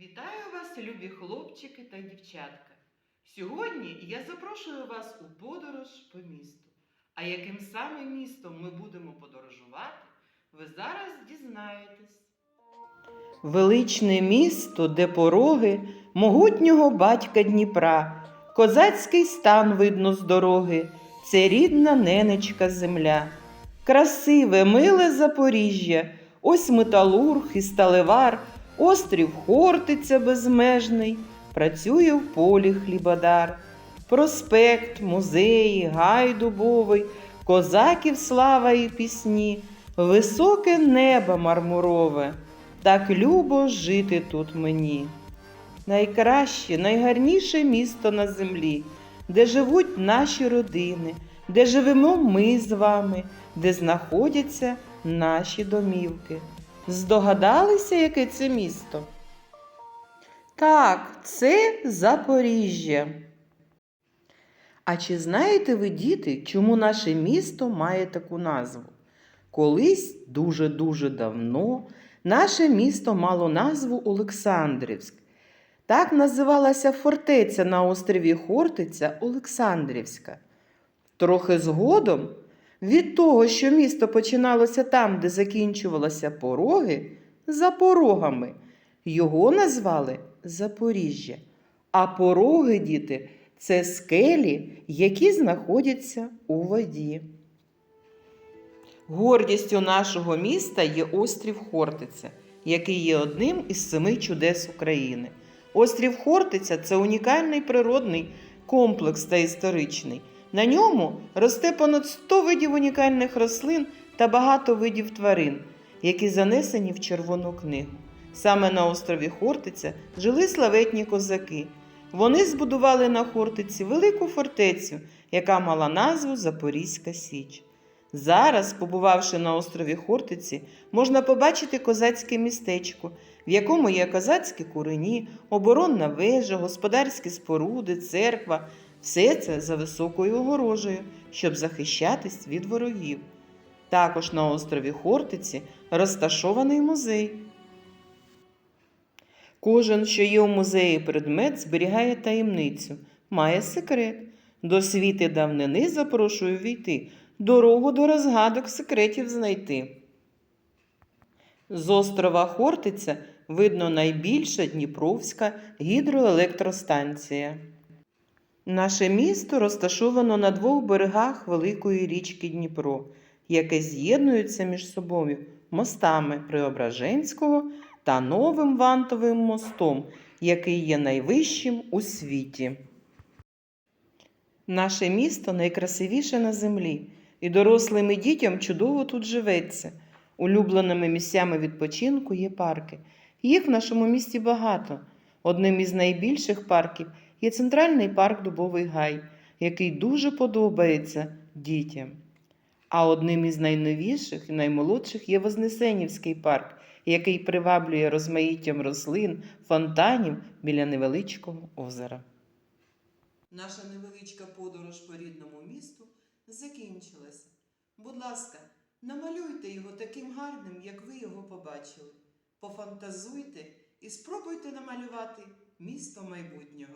Вітаю вас, любі хлопчики та дівчатка. Сьогодні я запрошую вас у подорож по місту. А яким саме містом ми будемо подорожувати, ви зараз дізнаєтесь. Величне місто, де пороги могутнього батька Дніпра, козацький стан видно з дороги, це рідна ненечка земля. Красиве, миле Запоріжжя, ось металург і сталевар, острів Хортиця безмежний, працює в полі хлібодар. Проспект, музеї, гай дубовий, козаків слава і пісні, високе небо мармурове, так любо жити тут мені. Найкраще, найгарніше місто на землі, де живуть наші родини, де живемо ми з вами, де знаходяться наші домівки. Здогадалися, яке це місто? Так, це Запоріжжя. А чи знаєте ви, діти, чому наше місто має таку назву? Колись дуже-дуже давно наше місто мало назву Олександрівськ. Так називалася фортеця на острові Хортиця Олександрівська. Трохи згодом від того, що місто починалося там, де закінчувалися пороги, за порогами, його назвали Запоріжжя. А пороги, діти, це скелі, які знаходяться у воді. Гордістю нашого міста є острів Хортиця, який є одним із семи чудес України. Острів Хортиця це унікальний природний комплекс та історичний. На ньому росте понад 100 видів унікальних рослин та багато видів тварин, які занесені в Червону книгу. Саме на острові Хортиця жили славетні козаки. Вони збудували на Хортиці велику фортецю, яка мала назву Запорізька Січ. Зараз, побувавши на острові Хортиці, можна побачити козацьке містечко, в якому є козацькі курені, оборонна вежа, господарські споруди, церква. Все це за високою огорожею, щоб захищатись від ворогів. Також на острові Хортиці розташований музей. Кожен, що є у музеї предмет, зберігає таємницю, має секрет. До світи давнини запрошую війти, дорогу до розгадок секретів знайти. З острова Хортиця видно найбільша Дніпровська гідроелектростанція. Наше місто розташовано на двох берегах великої річки Дніпро, яке з'єднуються між собою мостами Преображенського та новим вантовим мостом, який є найвищим у світі. Наше місто найкрасивіше на землі, і дорослим і дітям чудово тут живеться. Улюбленими місцями відпочинку є парки. Їх в нашому місті багато. Одним із найбільших парків є центральний парк Дубовий Гай, який дуже подобається дітям. А одним із найновіших і наймолодших є Вознесенівський парк, який приваблює розмаїттям рослин, фонтанів біля невеличкого озера. Наша невеличка подорож по рідному місту закінчилася. Будь ласка, намалюйте його таким гарним, як ви його побачили. Пофантазуйте і спробуйте намалювати місто майбутнього.